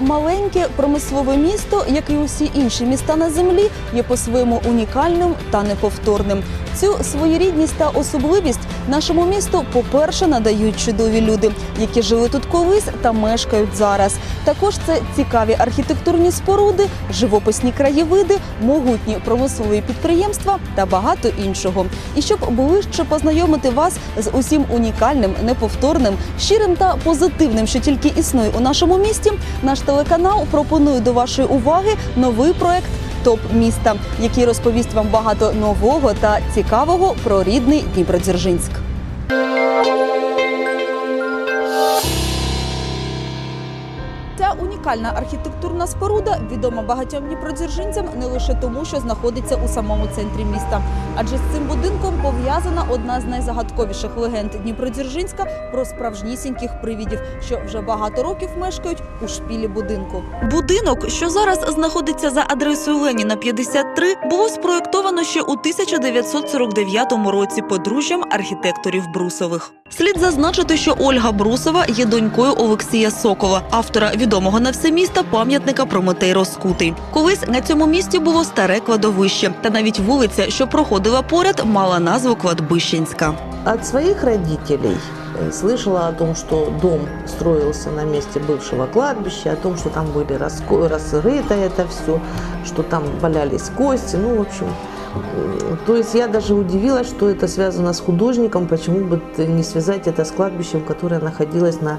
Маленьке промислове місто, як і усі інші міста на землі, є по-своєму унікальним та неповторним. Цю своєрідність та особливість нашому місту, по-перше, надають чудові люди, які жили тут колись та мешкають зараз. Також це цікаві архітектурні споруди, живописні краєвиди, могутні промислові підприємства та багато іншого. І щоб ближче познайомити вас з усім унікальним, неповторним, щирим та позитивним, що тільки існує у нашому місті, наш телеканал пропонує до вашої уваги новий проект. Топ міста, який розповість вам багато нового та цікавого про рідний Дніпродзержинськ. Унікальна архітектурна споруда відома багатьом дніпродзержинцям не лише тому, що знаходиться у самому центрі міста, адже з цим будинком пов'язана одна з найзагадковіших легенд Дніпродзержинська про справжнісіньких привідів, що вже багато років мешкають у шпілі будинку. Будинок, що зараз знаходиться за адресою Леніна 53, було спроєктовано ще у 1949 році подружжям архітекторів Брусових. Слід зазначити, що Ольга Брусова є донькою Олексія Сокола, автора відомого на все місто пам'ятника Прометей Розкутий. Колись на цьому місці було старе кладовище, та навіть вулиця, що проходила поряд, мала назву Кладбищенська. От своих родителей э, слышала о том, что дом строился на месте бывшего кладбища, о том, что там были раско- разрыто это все, что там валялись кости, ну, в общем. э, То есть я даже удивилась, что это связано с художником, почему бы т- не связать это с кладбищем, которое находилось на э,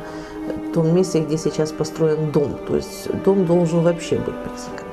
том месте, где сейчас построен дом. То есть дом должен вообще быть призраком.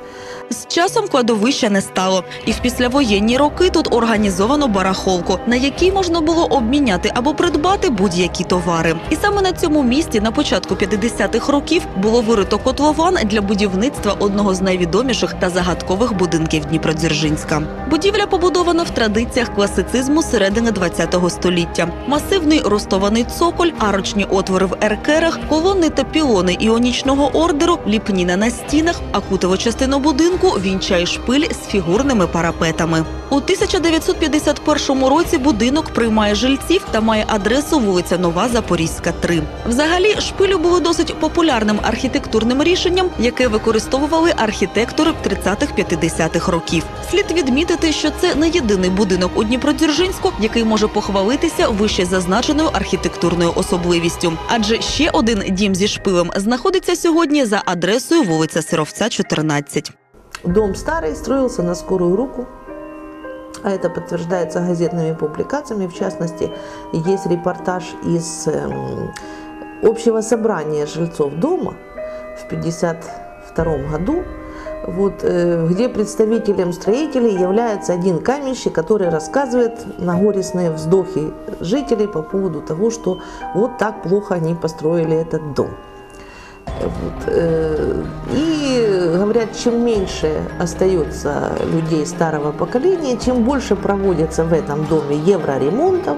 З часом кладовища не стало, і в післявоєнні роки тут організовано барахолку, на якій можна було обміняти або придбати будь-які товари. І саме на цьому місці на початку 50-х років було вирито котлован для будівництва одного з найвідоміших та загадкових будинків Дніпродзержинська. Будівля побудована в традиціях класицизму середини ХХ століття. Масивний ростований цоколь, арочні отвори в еркерах, колони та пілони іонічного ордеру, ліпніна на стінах, а кутову частину будинку вінчає шпиль з фігурними парапетами. У 1951 році будинок приймає жильців та має адресу вулиця Нова Запорізька, 3. Взагалі, шпилю було досить популярним архітектурним рішенням, яке використовували архітектори 30-50-х років. Слід відмітити, що це не єдиний будинок у Дніпродзержинську, який може похвалитися вище зазначеною архітектурною особливістю. Адже ще один дім зі шпилем знаходиться сьогодні за адресою вулиця Сировця, 14. Дом старый строился на скорую руку, а это подтверждается газетными публикациями. В частности, есть репортаж из эм, общего собрания жильцов дома в 1952 году, вот, э, где представителем строителей является один каменщик, который рассказывает на горестные вздохи жителей по поводу того, что вот так плохо они построили этот дом. Вот, э, И говорят, чем меньше остается людей старого поколения, чем больше проводится в этом доме евроремонтов,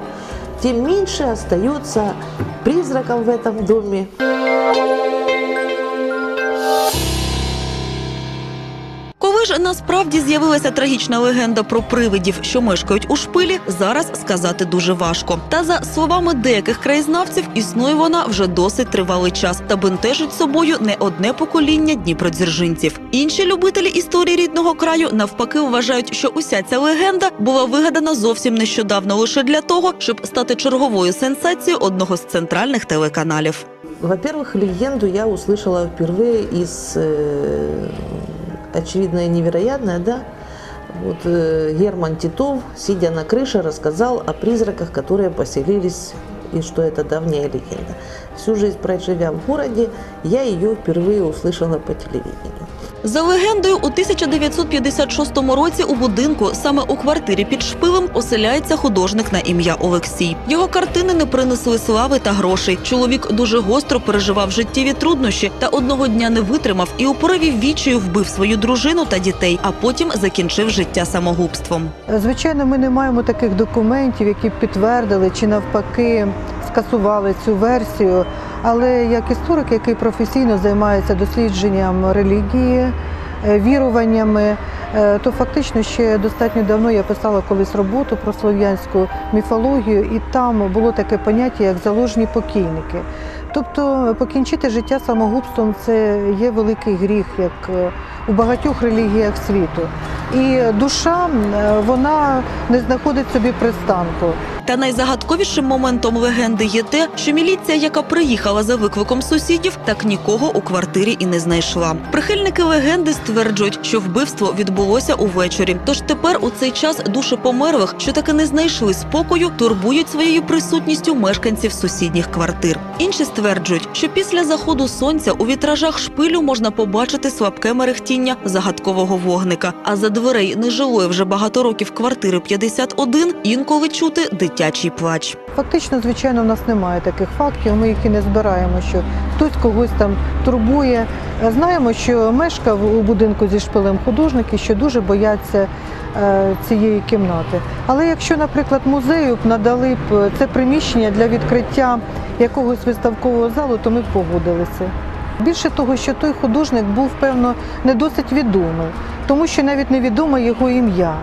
тем меньше остается призраков в этом доме. ж насправді з'явилася трагічна легенда про привидів, що мешкають у шпилі, зараз сказати дуже важко. Та за словами деяких краєзнавців, існує вона вже досить тривалий час та бентежить собою не одне покоління дніпродзержинців. Інші любителі історії рідного краю навпаки вважають, що уся ця легенда була вигадана зовсім нещодавно лише для того, щоб стати черговою сенсацією одного з центральних телеканалів. Во-первых, легенду я услышала впервые из, э, очевидно, и невероятное, да, вот э, Герман Титов, сидя на крыше, рассказал о призраках, которые поселились, и что это давняя легенда. Всю жизнь проживя в городе, я ее впервые услышала по телевидению. За легендою, у 1956 році у будинку, саме у квартирі під шпилем, оселяється художник на ім'я Олексій. Його картини не принесли слави та грошей. Чоловік дуже гостро переживав життєві труднощі та одного дня не витримав і у пориві відчаю вбив свою дружину та дітей, а потім закінчив життя самогубством. Звичайно, ми не маємо таких документів, які підтвердили чи навпаки скасували цю версію. Але як історик, який професійно займається дослідженням релігії, е, віруваннями, е, то фактично ще достатньо давно я писала колись роботу про слов'янську міфологію, і там було таке поняття, як заложні покійники. Тобто покінчити життя самогубством це є великий гріх, як е, у багатьох релігіях світу. І душа вона не знаходить собі пристанку. Та найзагадковішим моментом легенди є те, що міліція, яка приїхала за викликом сусідів, так нікого у квартирі і не знайшла. Прихильники легенди стверджують, що вбивство відбулося увечері. Тож тепер у цей час душі померлих, що таки не знайшли спокою, турбують своєю присутністю мешканців сусідніх квартир. Інші стверджують, що після заходу сонця у вітражах шпилю можна побачити слабке мерехтіння загадкового вогника. А за дверей нежилої вже багато років квартири 51 інколи чути дитячий плач. Фактично, звичайно, в нас немає таких фактів. Ми їх і не збираємо, що хтось когось там турбує. Е, Знаємо, що мешкав у будинку зі шпилем художники, що дуже бояться е, цієї кімнати. Але якщо, наприклад, музею б надали б це приміщення для відкриття якогось виставкового залу, то ми б погодилися. Більше того, що той художник був, певно, не досить відомий, тому що навіть невідоме його ім'я.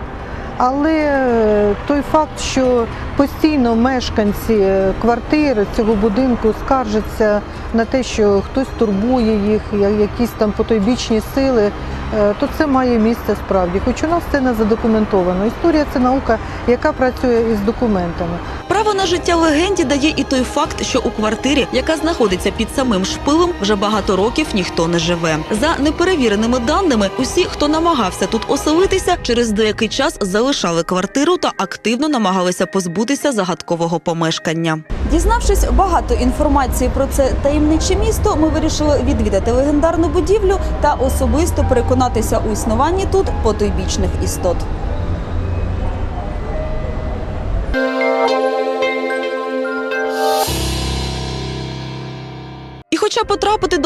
Але е, той факт, що постійно мешканці квартир квартири цього будинку скаржаться на те, що хтось турбує їх, якісь там потойбічні сили, е, то це має місце справді. Хоч у нас це не задокументовано. Історія це наука, яка працює із документами. Право на життя легенді дає і той факт, що у квартирі, яка знаходиться під самим шпилем, вже багато років ніхто не живе. За неперевіреними даними, усі, хто намагався тут оселитися, через деякий час залишали квартиру та активно намагалися позбутися загадкового помешкання. Дізнавшись багато інформації про це таємниче місто, ми вирішили відвідати легендарну будівлю та особисто переконатися у існуванні тут потойбічних істот.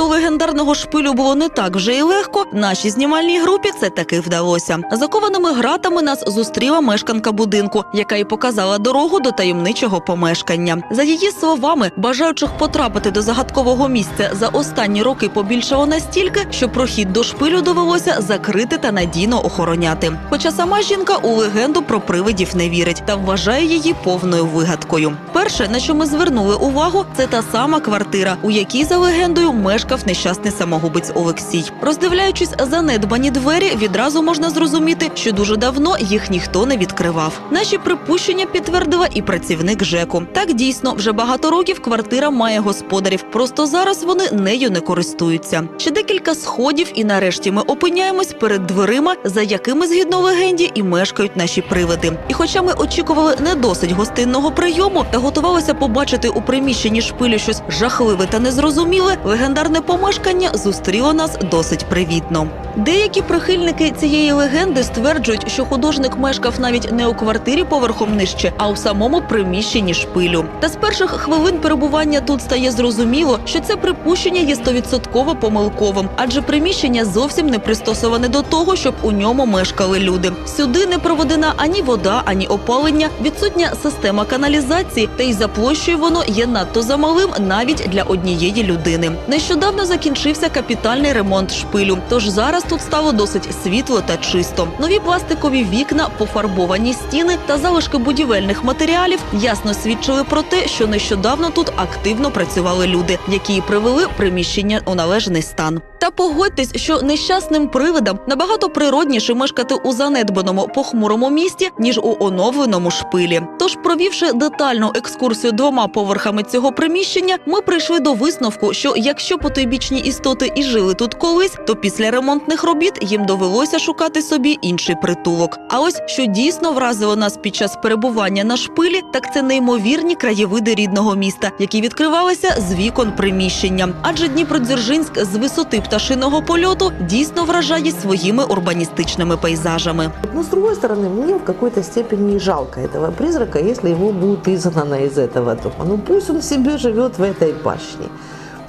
До легендарного шпилю було не так вже й легко, нашій знімальній групі це таки вдалося. Закованими гратами нас зустріла мешканка будинку, яка й показала дорогу до таємничого помешкання. За її словами, бажаючих потрапити до загадкового місця за останні роки побільшало настільки, що прохід до шпилю довелося закрити та надійно охороняти. Хоча сама жінка у легенду про привидів не вірить та вважає її повною вигадкою. Перше, на що ми звернули увагу, це та сама квартира, у якій за легендою мешкав нещасний самогубець Олексій. Роздивляючись занедбані двері, відразу можна зрозуміти, що дуже давно їх ніхто не відкривав. Наші припущення підтвердила і працівник ЖЕКу. Так дійсно вже багато років квартира має господарів. Просто зараз вони нею не користуються. Ще декілька сходів, і нарешті ми опиняємось перед дверима, за якими згідно легенді і мешкають наші привиди. І хоча ми очікували не досить гостинного прийому та готувалися побачити у приміщенні шпилю щось жахливе та незрозуміле, легендарне помешкання зустріло нас досить привітно. Деякі прихильники цієї легенди стверджують, що художник мешкав навіть не у квартирі поверхом нижче, а у самому приміщенні шпилю. Та з перших хвилин перебування тут стає зрозуміло, що це припущення є стовідсотково помилковим, адже приміщення зовсім не пристосоване до того, щоб у ньому мешкали люди. Сюди не проведена ані вода, ані опалення, відсутня система каналізації, та й за площею воно є надто замалим навіть для однієї людини. Нещодавно закінчився капітальний ремонт шпилю, тож зараз тут стало досить світло та чисто. Нові пластикові вікна, пофарбовані стіни та залишки будівельних матеріалів ясно свідчили про те, що нещодавно тут активно працювали люди, які привели приміщення у належний стан. Та погодьтесь, що нещасним привидам набагато природніше мешкати у занедбаному похмурому місті ніж у оновленому шпилі. Тож, провівши детальну екскурсію двома поверхами цього приміщення, ми прийшли до висновку, що якщо потойбічні істоти і жили тут колись, то після ремонтних робіт їм довелося шукати собі інший притулок. А ось що дійсно вразило нас під час перебування на шпилі, так це неймовірні краєвиди рідного міста, які відкривалися з вікон приміщення. Адже Дніпродзержинськ з висоти пташиного польоту дійсно вражає своїми урбаністичними пейзажами. Но с другой стороны, мне в какой-то степени и жалко этого призрака, если его будет изгнано из этого дома. Ну пусть он себе живет в этой башне.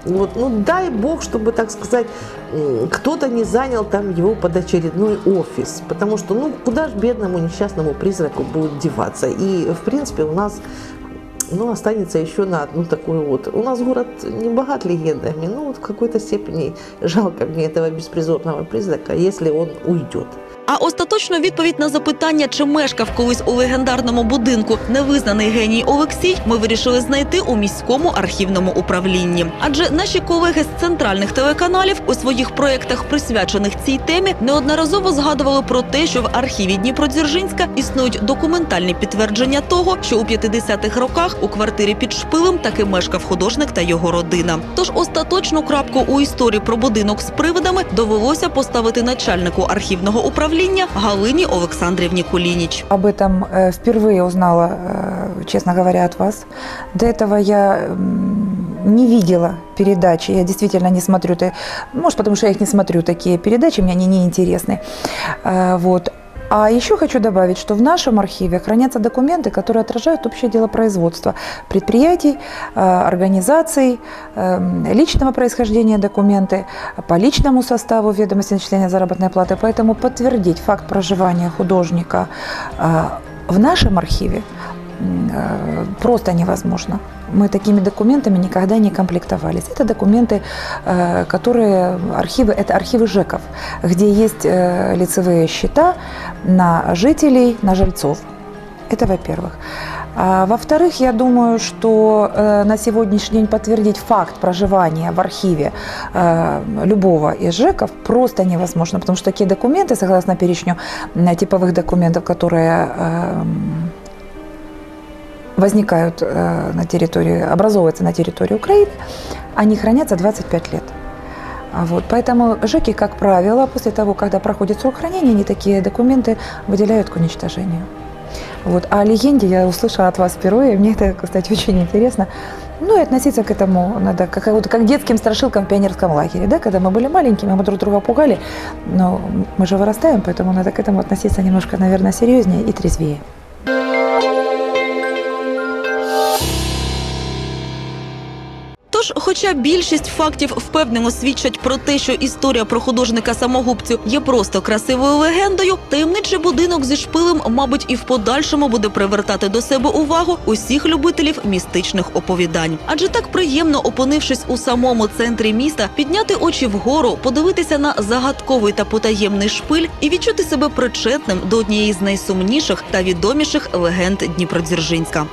Вот, ну дай бог, чтобы, так сказать, м, кто-то не занял там его под очередной офис. Потому что, ну, куда ж бедному несчастному призраку будет деваться? И, в принципе, у нас ну, останется еще на одну такую вот. У нас город не богат легендами, но вот в какой-то степени жалко мне этого беспризорного призрака, если он уйдет. А остаточну відповідь на запитання, чи мешкав колись у легендарному будинку невизнаний геній Олексій, ми вирішили знайти у міському архівному управлінні. Адже наші колеги з центральних телеканалів у своїх проєктах, присвячених цій темі, неодноразово згадували про те, що в архіві Дніпродзержинська існують документальні підтвердження того, що у 50-х роках у квартирі під шпилем таки мешкав художник та його родина. Тож остаточну крапку у історії про будинок з привидами довелося поставити начальнику архівного управління Галині Олександрівні Кулініч. Об этом э, впервые узнала, э, честно говоря, от вас. До этого я м, не видела передачи. Я действительно не смотрю, ты- может, потому что я их не смотрю, такие передачи, мне они не интересны. Э, Вот. А еще хочу добавить, что в нашем архиве хранятся документы, которые отражают общее дело производства предприятий, э, организаций, э, личного происхождения документы, по личному составу ведомости начисления заработной платы. Поэтому подтвердить факт проживания художника э, в нашем архиве м, э, просто невозможно. Мы такими документами никогда не комплектовались. Это документы, э, которые архивы, это архивы ЖЭКов, где есть э, лицевые счета на жителей, на жильцов. Это во-первых. А во-вторых, я думаю, что э, на сегодняшний день подтвердить факт проживания в архиве э, любого из ЖЭКов просто невозможно, потому что такие документы, согласно перечню м, типовых документов, которые возникают э, на территории, образовываются на территории Украины, они хранятся 25 лет. А Вот, поэтому ЖЭКи, как правило, после того, когда проходит срок хранения, они такие документы выделяют к уничтожению. Вот. А о легенде я услышала от вас впервые, мне это, кстати, очень интересно. Ну и относиться к этому надо как, вот, как к детским страшилкам в пионерском лагере, да, когда мы были маленькими, мы друг друга пугали, но мы же вырастаем, поэтому надо к этому относиться немножко, наверное, серьезнее и трезвее. Тож, хоча більшість фактів впевнено свідчать про те, що історія про художника самогубцю є просто красивою легендою, таємничий будинок зі шпилем, мабуть, і в подальшому буде привертати до себе увагу усіх любителів містичних оповідань. Адже так приємно, опинившись у самому центрі міста, підняти очі вгору, подивитися на загадковий та потаємний шпиль і відчути себе причетним до однієї з найсумніших та відоміших легенд Дніпродзержинська.